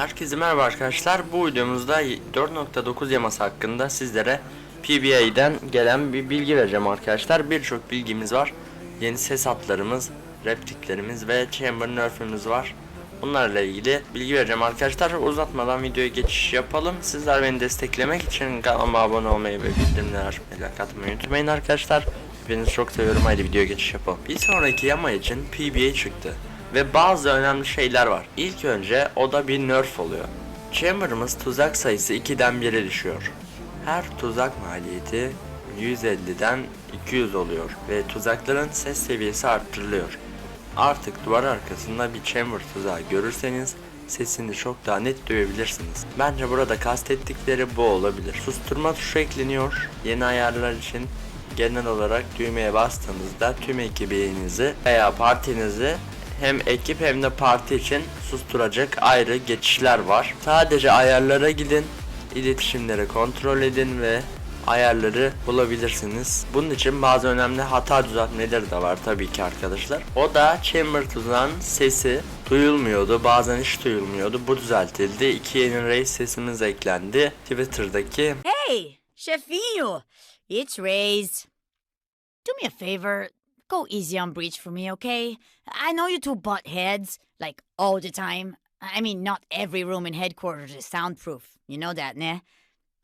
Herkese merhaba arkadaşlar. Bu videomuzda 4.9 yaması hakkında sizlere PBA'den gelen bir bilgi vereceğim arkadaşlar. Birçok bilgimiz var. Yeni ses hatlarımız, repliklerimiz ve chamber nerf'ümüz var. Bunlarla ilgili bilgi vereceğim arkadaşlar. Uzatmadan videoya geçiş yapalım. Sizler beni desteklemek için kanalıma abone olmayı ve bildirimleri açmayı, like unutmayın arkadaşlar. Hepinizi çok seviyorum. Haydi videoya geçiş yapalım. Bir sonraki yama için PBA çıktı. Ve bazı önemli şeyler var. İlk önce o da bir nerf oluyor. Chamber'ımız tuzak sayısı 2'den 1'e düşüyor. Her tuzak maliyeti 150'den 200 oluyor ve tuzakların ses seviyesi arttırılıyor. Artık duvar arkasında bir chamber tuzağı görürseniz sesini çok daha net duyabilirsiniz. Bence burada kastettikleri bu olabilir. Susturma tuşu ekleniyor. Yeni ayarlar için genel olarak düğmeye bastığınızda tüm ekibinizi veya partinizi hem ekip hem de parti için susturacak ayrı geçişler var. Sadece ayarlara gidin, iletişimleri kontrol edin ve ayarları bulabilirsiniz. Bunun için bazı önemli hata düzeltmeleri de var tabii ki arkadaşlar. O da chamber tuzağın sesi duyulmuyordu. Bazen hiç duyulmuyordu. Bu düzeltildi. İki yeni reis sesimiz eklendi. Twitter'daki Hey, Chefinho, it's Rays. Do me a favor, go easy on Breach for me, okay? I know you two butt heads, like all the time. I mean, not every room in headquarters is soundproof. You know that, ne?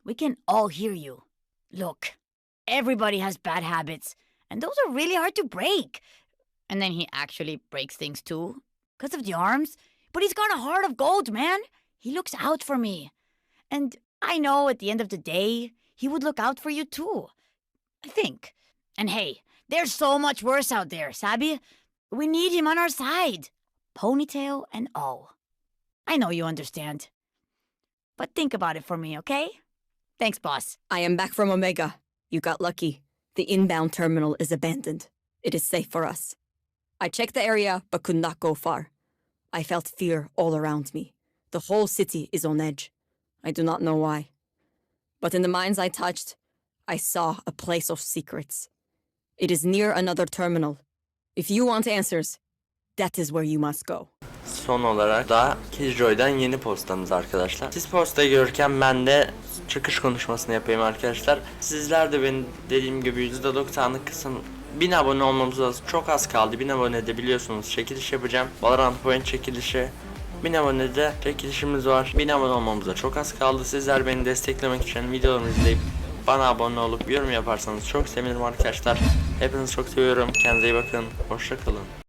We can all hear you. Look, everybody has bad habits, and those are really hard to break. And then he actually breaks things too, because of the arms. But he's got a heart of gold, man. He looks out for me. And I know at the end of the day, he would look out for you too. I think. And hey, there's so much worse out there, Sabi. We need him on our side. Ponytail and all. I know you understand. But think about it for me, okay? Thanks, boss. I am back from Omega. You got lucky. The inbound terminal is abandoned. It is safe for us. I checked the area but could not go far. I felt fear all around me. The whole city is on edge. I do not know why. But in the mines I touched, I saw a place of secrets. It is near another terminal. If you want answers, that is where you must go. Son olarak da Killjoy'dan yeni postamız arkadaşlar. Siz postayı görürken ben de çıkış konuşmasını yapayım arkadaşlar. Sizler de benim dediğim gibi %90'lık kısım 1000 abone olmamız lazım. Çok az kaldı. 1000 abonede biliyorsunuz çekiliş yapacağım. Valorant Point çekilişi. 1000 abonede çekilişimiz var. 1000 abone olmamıza çok az kaldı. Sizler beni desteklemek için videolarımı izleyip bana abone olup yorum yaparsanız çok sevinirim arkadaşlar. Hepinizi çok seviyorum. Kendinize iyi bakın. Hoşçakalın.